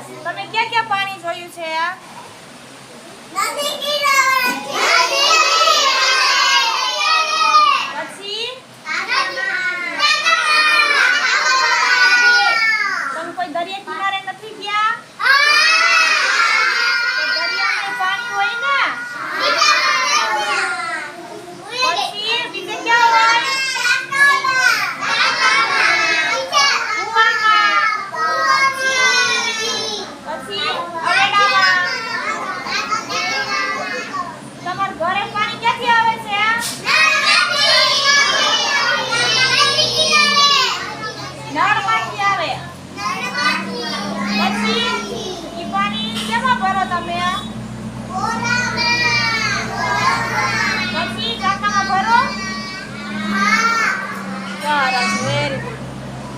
તમે ક્યાં ક્યાં પાણી જોયું છે આ? para